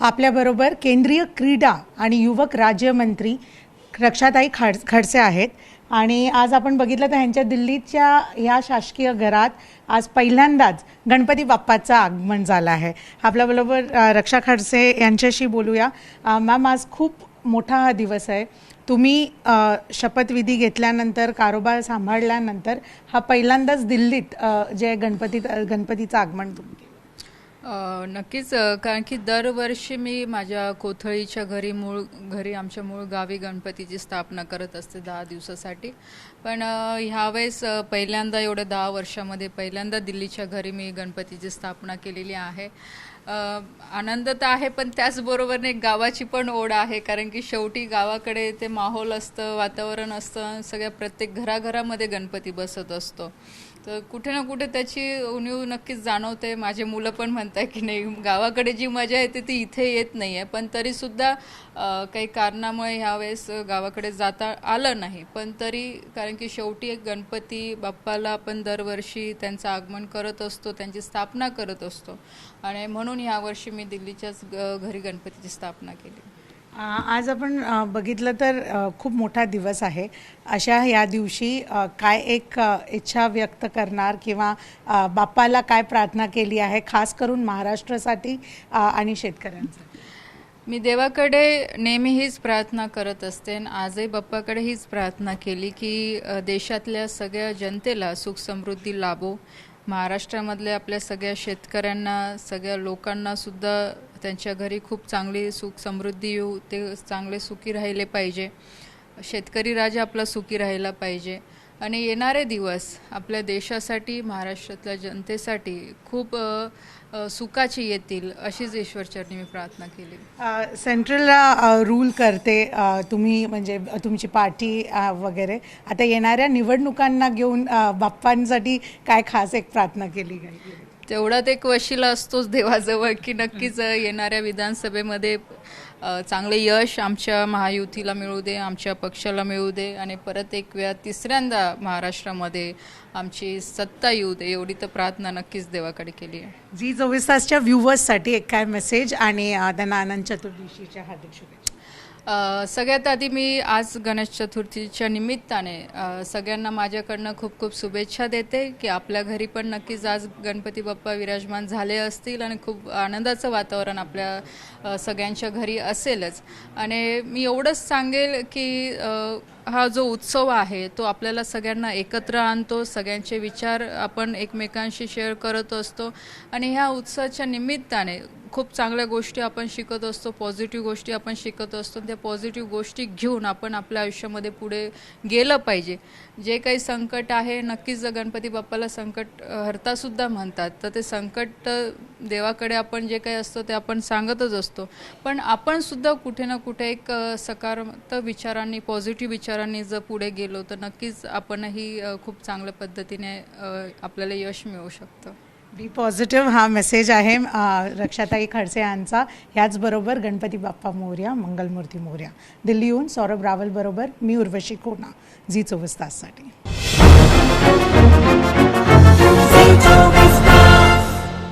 आपल्याबरोबर केंद्रीय क्रीडा आणि युवक राज्यमंत्री रक्षाताई खड खडसे आहेत. आणि आज आपण बघितलं तर ह्यांच्या दिल्लीच्या ह्या शासकीय घरात आज पहिल्यांदाच गणपती बाप्पाचं आगमन झालं आहे. आपल्याबरोबर रक्षा खडसे यांच्याशी बोलूया. मॅम आज खूप मोठा हा दिवस आहे. तुम्ही शपथविधी घेतल्यानंतर कारोबार सांभाळल्यानंतर हा पहिल्यांदाच दिल्लीत जे गणपती गणपतीचं आगमन तुम्ही नक्कीच कारण की दरवर्षी मी माझ्या कोथळीच्या घरी मूळ घरी आमच्या मूळ गावी गणपतीची स्थापना करत असते दहा दिवसासाठी. पण ह्यावेळेस पहिल्यांदा एवढ्या दहा वर्षामध्ये पहिल्यांदा दिल्लीच्या घरी मी गणपतीची स्थापना केलेली आहे. आनंद तर आहे पण त्याचबरोबरने एक गावाची पण ओढ आहे कारण की शेवटी गावाकडे ते माहोल असतं वातावरण असतं सगळ्या प्रत्येक घराघरामध्ये गणपती बसत असतो. तर कुठे ना कुठे त्याची उणीव नक्कीच जाणवते. माझे मुलं पण म्हणतात की नाही गावाकडे जी मजा येते ती इथे येत नाही आहे पण तरीसुद्धा काही कारणामुळे ह्यावेळेस गावाकडे जाता आलं नाही. पण तरी कारण की शेवटी एक गणपती बाप्पाला आपण दरवर्षी त्यांचं आगमन करत असतो त्यांची स्थापना करत असतो. आणि म्हणून ह्यावर्षी मी दिल्लीच्याच ग- घरी गणपतीची स्थापना केली. आज आपण बघितलं तर खूप मोठा दिवस आहे. अशा या दिवशी काय एक इच्छा व्यक्त करणार किंवा बाप्पाला काय प्रार्थना केली आहे खास करून महाराष्ट्रासाठी आणि शेतकऱ्यांसाठी? मी देवाकडे नेहमी हीच प्रार्थना करत असते आणि आजही बाप्पाकडे हीच प्रार्थना केली की देशातल्या सगळ्या जनतेला सुख समृद्धी लाभो. महाराष्ट्रामधल्या आपल्या सगळ्या शेतकऱ्यांना सगळ्या लोकांना सुद्धा त्यांच्या घरी खूप चांगली सुख समृद्धी येऊ ते चांगले सुखी राहिले पाहिजे. शेतकरी राजा आपला सुखी राहिला पाहिजे. आणि येणारे दिवस आपल्या देशासाठी महाराष्ट्रातल्या जनतेसाठी खूप सुखाची येतील अशीच ईश्वरचरणी मी प्रार्थना केली. सेंट्रलला रूल करते तुम्ही म्हणजे तुमची पार्टी वगैरे. आता येणाऱ्या निवडणुकांना घेऊन बाप्पांसाठी काय खास एक प्रार्थना केली? तेवढ्यात एक वशिला असतोच देवाजवळ की नक्कीच येणाऱ्या विधानसभेमध्ये चांगले यश आमच्या महायुतीला मिळू दे आमच्या पक्षाला मिळू दे आणि परत एक वेळा तिसऱ्यांदा महाराष्ट्रामध्ये आमची सत्ता येऊ दे एवढी तर प्रार्थना नक्कीच देवाकडे केली आहे. झी चोवीस तासच्या व्ह्युवर्ससाठी एक काय मेसेज आणि त्यांना आनंद चतुर्दशीच्या हार्दिक शुभेच्छा. सगळ्यात आधी मी आज गणेश चतुर्थीच्या निमित्ताने सगळ्यांना माझ्याकडनं खूप खूप शुभेच्छा देते की आपल्या घरी पण नक्कीच आज गणपती बाप्पा विराजमान झाले असतील आणि खूप आनंदाचं वातावरण आपल्या सगळ्यांच्या घरी असेलच. आणि मी एवढंच सांगेल की हा जो उत्सव आहे तो आपल्याला सगळ्यांना एकत्र आणतो सगळ्यांचे विचार आपण एकमेकांशी शेअर करत असतो. आणि ह्या उत्सवाच्या निमित्ताने खूप चांगल्या गोष्टी आपण शिकत असतो पॉझिटिव्ह गोष्टी आपण शिकत असतो त्या पॉझिटिव्ह गोष्टी घेऊन आपण आपल्या आयुष्यामध्ये पुढे गेलं पाहिजे. जे काही संकट आहे नक्कीच गणपती बाप्पाला संकट हरतासुद्धा म्हणतात तर ते संकट देवाकडे आपण जे काही असतो ते आपण सांगतच असतो. पण आपण सुद्धा कुठे ना कुठे एक सकारात्मक विचारांनी पॉझिटिव्ह विचारांनी जर पुढे गेलो तर नक्कीच आपणही खूप चांगल्या पद्धतीने आपल्याला यश मिळू शकतं. बी पॉझिटिव्ह हा मेसेज आहे रक्षाताई खडसे यांचा. याचबरोबर गणपती बाप्पा मोर्या मंगलमूर्ती मोर्या. दिल्लीहून सौरभ रावल बरोबर मी उर्वशी कोना. झी चोवीस ताससाठी.